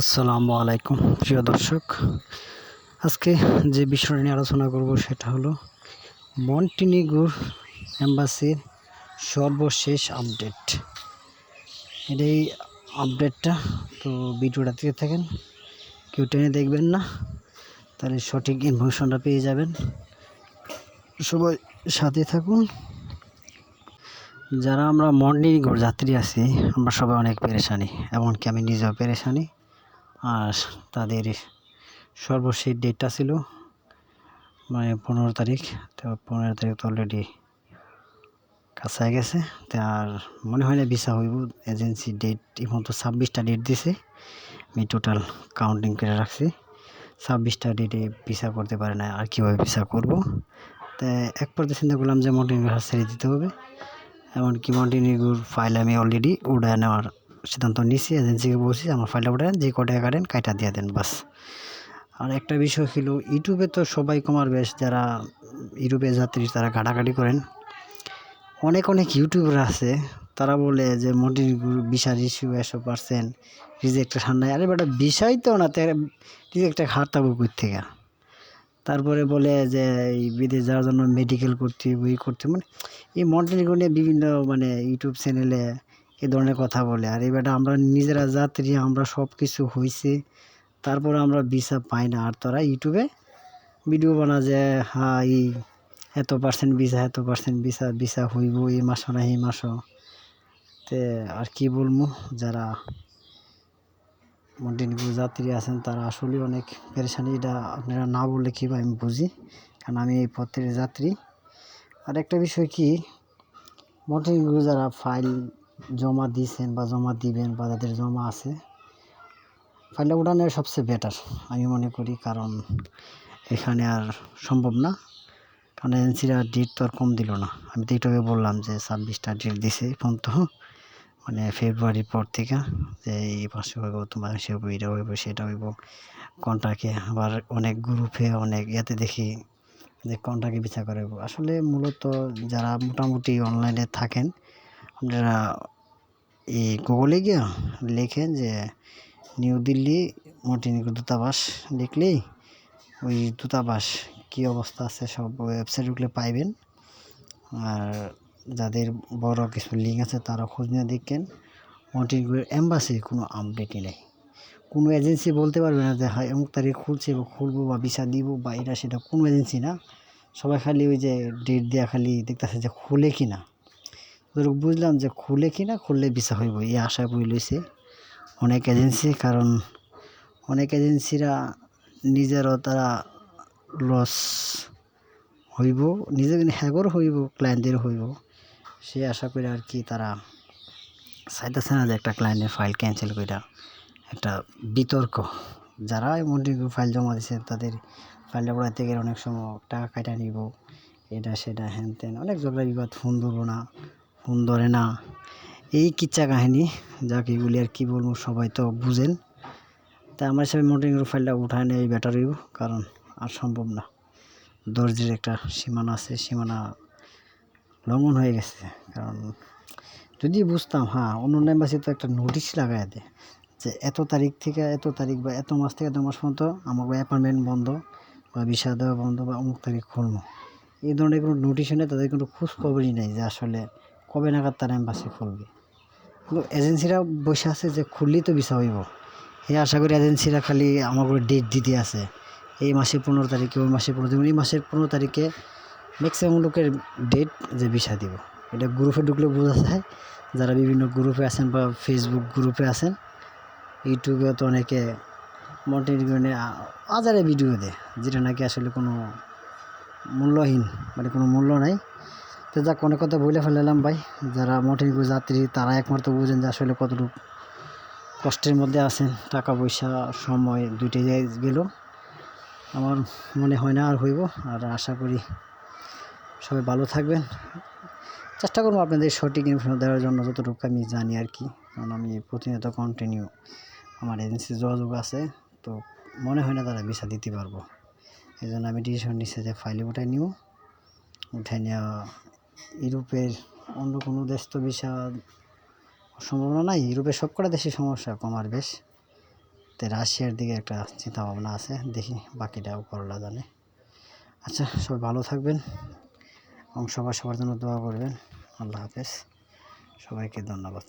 আসসালামু আলাইকুম, প্রিয় দর্শক। আজকে যে বিষয় নিয়ে আলোচনা করব সেটা হলো মন্টিনিগুর এম্বাসির সর্বশেষ আপডেট। এটাই আপডেটটা তো ভিডিওটা দিয়ে থাকেন, কেউ টেনে দেখবেন না, তাহলে সঠিক ইনফরমেশনটা পেয়ে যাবেন। সবাই সাথে থাকুন। যারা আমরা মন্ডিনিগুর যাত্রী আছি, আমরা সবাই অনেক পেরেশানি, এমনকি আমি নিজেও পেরেশানি। আর তাদের সর্বশেষ ডেটটা ছিল মানে পনেরো তারিখ। তো পনেরো তারিখ তো অলরেডি কাছায় গেছে। আর মনে হয় না ভিসা হইব এজেন্সি ডেট এখন তো ছাব্বিশটা ডেট দিছে। আমি টোটাল কাউন্টিং করে রাখছি। ছাব্বিশটা ডেটে ভিসা করতে পারে না, আর কীভাবে ভিসা করব? তা এক পর্যায়ে চিন্তা করলাম যে মন্টিনিগুর ছেড়ে দিতে হবে। এমনকি মন্টিনিগুর ফাইল আমি অলরেডি উড়ায় নেওয়ার সিদ্ধান্ত নিছি এজেন্সিকে বলছি আমার ফাইলটা উঠান যে কটা কাটেন, কাইটা দিয়ে দেন, বাস। আর একটা বিষয় ছিল ইউটিউবে তো সবাই কমার বেশ, যারা ইউটিউবে যাত্রী, তারা ঘাটাঘাটি করেন। অনেক অনেক ইউটিউবার আছে, তারা বলে যে মন্টিনিগুর বিশাল ইস্যু এসব পারছেন রিজেক্টের ঠান্ডায় আরে বেটা বিষয় তো না রিজেক্টে হারতাবো কই থেকে তারপরে বলে যে, এই বিদেশ যাওয়ার জন্য মেডিকেল করতে হবে, ওই করতে মানে এই মন্টিনিগুর নিয়ে বিভিন্ন মানে ইউটিউব চ্যানেলে এ ধরনের কথা বলে। আর এবারে আমরা নিজেরা যাত্রী, আমরা সব কিছু হয়েছে তারপর আমরা ভিসা পাই না। আর তোরা ইউটিউবে ভিডিও বানা যে হ্যাঁ এই এত পার্সেন্ট ভিসা, এত পার্সেন্ট ভিসা ভিসা হইব এই মাস না, এই মাস তে আর কি বলব, যারা মন্টিনিগুর যাত্রী আছেন, তারা আসলে অনেক পেরেশানি। এটা আপনারা না বললে কী আমি বুঝি, কারণ আমি এই পথের যাত্রী। আর একটা বিষয় কি মন্টিনিগুর যারা ফাইল জমা দিয়েছেন বা জমা দিবেন বা যাদের জমা আছে ফাইলটা উঠানো সবচেয়ে বেটার আমি মনে করি। কারণ এখানে আর সম্ভব না। কারণ এজেন্সিরা ডেট তো আর কম দিল না। আমি তো এইটাকে বললাম যে ছাব্বিশটা ডেট দিছে এখন তো মানে ফেব্রুয়ারির পর থেকে যে এই মাসে হইব, তোমার সে হইব, এটা হইব, সেটা হইব। কন্ট্রাক্টে আবার অনেক গ্রুপে অনেক ইয়েতে দেখি যে কন্ট্রাক্টে বিচার করে আসলে মূলত যারা মোটামুটি অনলাইনে থাকেন আপনারা এই গুগলে গিয়ে লেখেন যে নিউ দিল্লি মন্টিনিগ্রো দূতাবাস লিখলেই ওই দূতাবাস কী অবস্থা আছে সব ওয়েবসাইট ঢুকলে পাইবেন। আর যাদের বড় কিছু লিঙ্ক আছে তারা খোঁজ নিয়ে দেখেন। মন্টিনিগ্রোর এম্বাসির কোনো আপডেটই নেই। কোনো এজেন্সি বলতে পারবে না যে হ্যাঁ অমুক তারিখ খুলছে বা খুলবো বা ভিসা দিব বা এটা সেটা। কোনো এজেন্সি না। সবাই খালি ওই যে ডেট দেওয়া খালি দেখতেছে যে খুলে কি না ধরুক বুঝলাম যে খুলে কি না খুললে ভিসা হইব, এই আশা বই লইছে। অনেক এজেন্সি কারণ অনেক এজেন্সিরা নিজেরও তারা লস হইব নিজে হ্যাগর হইব ক্লায়েন্টদের হইব। সে আশা করে আর কি তারা চাইতেছে না যে একটা ক্লায়েন্টের ফাইল ক্যান্সেল করে একটা বিতর্ক। যারা মন্টিনিগ্রো ফাইল জমা দিচ্ছে তাদের ফাইলটা পড়াইতে গেলে অনেক সময় টাকা কাটা নিব, এটা সেটা হ্যান ত্যান অনেক ঝগড়া বিবাদ ফোন ধরবো না। ফোন ধরে না। এই কিচ্ছা কাহিনী, যাকে এগুলি আর কী বলব, সবাই তো বুঝেন। তা আমার হিসাবে মন্টিনিগ্রো ফাইলটা উঠায় নেই বেটার হইব কারণ আর সম্ভব না। দর্জির একটা সীমানা আছে, সীমানা লঙ্ঘন হয়ে গেছে। কারণ যদি বুঝতাম হ্যাঁ অন্য এম্বাসি তো একটা নোটিশ লাগাই দেয় যে এত তারিখ থেকে এত তারিখ বা এত মাস থেকে এত মাস পর্যন্ত আমার অ্যাপার্টমেন্ট বন্ধ বা ভিসা দেওয়া বন্ধ বা অমুক তারিখ খুলবো। এই ধরনের কোনো নোটিশ নেই তাদের কোনো খোঁজ খবরই নেই যে আসলে কবে নাগাদ তারা এম্বাসি খুলবে? কিন্তু এজেন্সিরা বসে আছে যে খুললেই তো ভিসা হইব। এই আশা করি এজেন্সিরা খালি আমার করে ডেট দিতে আছে। এই মাসের পনেরো তারিখে, ওই মাসের পনেরো তারিখ, এই মাসের পনেরো তারিখে ম্যাক্সিমাম লোকের ডেট যে ভিসা দিব। এটা গ্রুপে ঢুকলে বোঝা যায়, যারা বিভিন্ন গ্রুপে আছেন বা ফেসবুক গ্রুপে আছেন, ইউটিউবে তো অনেকে মন্টিনিগ্রো নিয়ে হাজারে ভিডিও দেয়, যেটা নাকি আসলে কোনো মূল্যহীন মানে কোনো মূল্য নাই। তো যাক, অনেক কথা বলে ফেলালাম ভাই। যারা মন্টিনিগ্রো যাত্রী, তারা একমাত্র বুঝেন যে আসলে কতটুকু কষ্টের মধ্যে আছেন। টাকা পয়সা, সময় দুইটাই গেল। আমার মনে হয় না আর হইব। আর আশা করি সবাই ভালো থাকবেন। চেষ্টা করব আপনাদের সঠিক ইনফরমেশন দেওয়ার জন্য যতটুকু আমি জানি আর কি। কারণ আমি প্রতিনিয়ত কন্টিনিউ আমার এজেন্সির যোগাযোগ আছে। তো মনে হয় না তারা ভিসা দিতে পারব। এই জন্য আমি ডিসিশন নিচ্ছি যে ফাইলে উঠাই নিব। উঠাই নেওয়া ইউরোপের অন্য কোনো দেশ তো ভিসা সম্ভাবনা নাই। ইউরোপের সব কটা দেশে সমস্যা কমার বেশ। তো রাশিয়ার দিকে একটা চিন্তা ভাবনা আছে। দেখি বাকিটাও করলা জানে। আচ্ছা সবাই ভালো থাকবেন। এবং সবার সবার জন্য দোয়া করবেন। আল্লাহ হাফেজ। সবাইকে ধন্যবাদ।